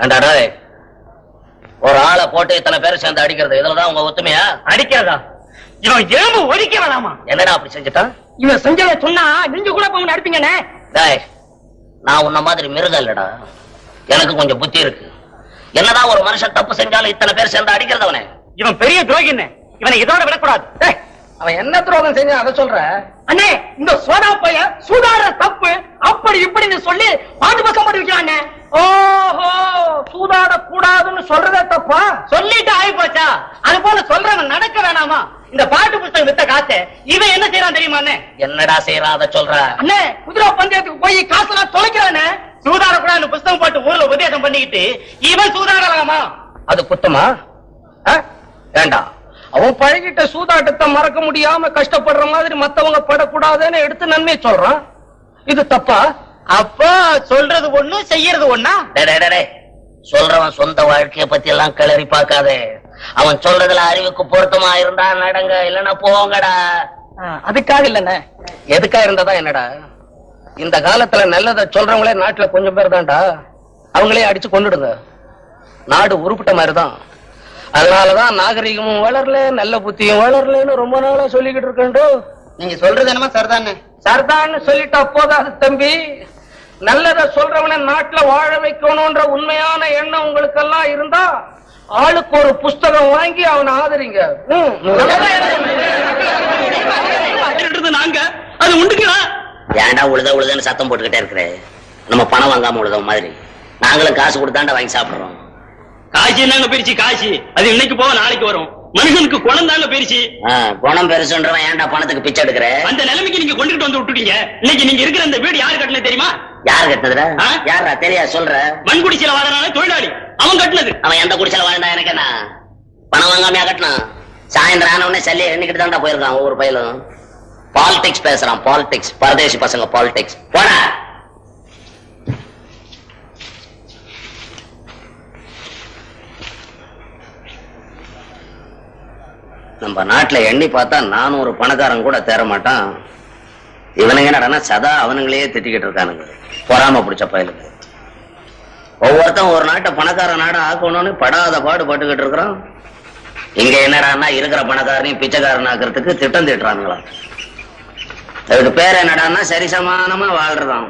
ஏண்டாடா ஒரு ஆளை போட்டு இத்தனை பேர் சேர்ந்து அடிக்கிறது இதுலதான் உங்க ஒத்துமையா? அடிக்கிறதா இவன் எலும்பு ஒடிக்க வேணாமா? என்னடா அப்படி செஞ்சுட்டான்? இவன் செஞ்சதை சொன்னா நெஞ்சு கூட போங்க அடிப்பீங்கண்ணே. டேய் நான் உன்ன மாதிரி மிருகம் இல்லடா எனக்கு கொஞ்சம் புத்தி இருக்கு. என்னதான் ஒரு மனுஷன் தப்பு செஞ்சாலும் இத்தனை பேர் சேர்ந்து அடிக்கிறது அவனே இவன் பெரிய துரோகின்னு. இவனை இதோட விடக்கூடாது. அவன் என்ன துரோகம் செஞ்சா அதை சொல்ற. அண்ணே இந்த சோதா பைய சூதாடுற தப்பு அப்படி இப்படின்னு சொல்லி பாட்டு கூடாதுன்னு சொல்றதே தப்பா? சொல்லிட்டு ஆகி போச்சா? அது போல சொல்றவன் நடக்க வேணாமா? இந்த பாட்டு புத்தகம் வித்த காசு இவன் என்ன செய்யறான் தெரியுமா அண்ணே? என்னடா செய்யறான் அதை சொல்ற? அண்ணே குதிரை பந்தயத்துக்கு போய் காசெல்லாம் தொலைக்கிறானே? சூதாட கூட புத்தகம் போட்டு ஊர்ல உபதேசம் பண்ணிக்கிட்டு இவன் சூதாடலாமா? அது குத்தமா? ஆ? வேண்டாம் அவன் பழகிட்ட சூதாட்டத்தை மறக்க முடியாம கஷ்டப்படுற மாதிரி மத்தவங்க படக்கூடாதுன்னு எடுத்து நன்மை சொல்றான். இது தப்பா? அப்ப சொல்றது ஒண்ணு செய்யறது ஒண்ணா? டேய், டேய், டேய், டேய். சொல்றவன் சொந்த வாழ்க்கைய பத்தி எல்லாம் கிளறி பார்க்காதே. அவன் சொல்றதுல அறிவுக்கு பொருத்தமா இருந்தா நடங்க இல்லன்னா போங்கடா. அதுக்காக இல்லண்ணே. எதுக்கா இருந்ததா என்னடா? இந்த காலத்துல நல்லதை சொல்றவங்களே நாட்டுல கொஞ்சம் பேர் தான்டா. அவங்களே அடிச்சு கொண்டுடுங்க நாடு உருப்பிட்ட மாதிரிதான். அதனாலதான் நாகரிகமும் வளரல நல்ல புத்தியும் வளரலன்னு ரொம்ப நாளா சொல்லிக்கிட்டு இருக்கேன் நீங்க சொல்றது என்னமா சரிதானே சர்தான்னு சொல்லிட்டா போதாது தம்பி. நல்லத சொல்றவன நாட்டுல வாழ வைக்கணும்ன்ற உண்மையான எண்ணம் உங்களுக்கு எல்லாம் இருந்தா ஆளுக்கு ஒரு புஸ்தகம் வாங்கி அவனை ஆதரிங்க. நாங்க அது உண்டுங்களா ஏன்டா உழுத உழுதுன்னு சத்தம் போட்டுக்கிட்டே இருக்கிற? நம்ம பணம் வாங்காம உழுத மாதிரி. நாங்களும் காசு கொடுத்தாண்டா வாங்கி சாப்பிடுறோம். காசி என்னங்க பெருச்சு காசி? அது இன்னைக்கு போக நாளைக்கு வரும். மனுஷனுக்கு குணம் தாங்க பெருச்சு. ஆ, குணம் பெருசுன்றவன் ஏன்டா பணத்துக்கு பிச்சை எடுக்கிற? அந்த நிலைமைக்கு நீங்க கொண்டுட்டு வந்து விட்டுட்டீங்க. இன்னைக்கு நீங்க இருக்கிற இந்த வீடு யாரு கட்டினது தெரியுமா? யார் கட்டினதுடா? யாரா தெரியா? சொல்ற. மண்குடிச்சில வாழனால தொழிலாளி. அவன் கட்டினது. அவன் எந்த குடிச்சல வாழ்ந்தா எனக்கு என்ன? பணம் வாங்காமையா கட்டினான்? சாயந்தரம் ஆன உடனே சல்லி எண்ணிக்கிட்டு தான்டா போயிருக்கான் ஒவ்வொரு பயிலும். பாலிடிக்ஸ் பேசுறான் பாலிடிக்ஸ் பரதேசி பசங்க பாலிடிக்ஸ் போடா. நம்ம நாட்டுல எண்ணி பார்த்தா நானும் ஒரு பணக்காரன் கூட தேர மாட்டான் இவனுங்க என்னடா சதா அவனுங்களையே திட்டிக்கிட்டு இருக்கானுங்க. பொறாம பிடிச்ச பயலுக்கு ஒவ்வொருத்தன் ஒரு நாட்டை பணக்கார நாடா ஆக்கணும்னு படாத பாடு பட்டுக்கிட்டு இருக்கிறான். இங்க என்னடான்னா இருக்கிற பணக்காரனையும் பிச்சைக்காரன் ஆக்குறதுக்கு திட்டம் திட்டுறானுங்களா அதுக்கு பேர் என்னடான்னா சரிசமானமா வாழ்றதான்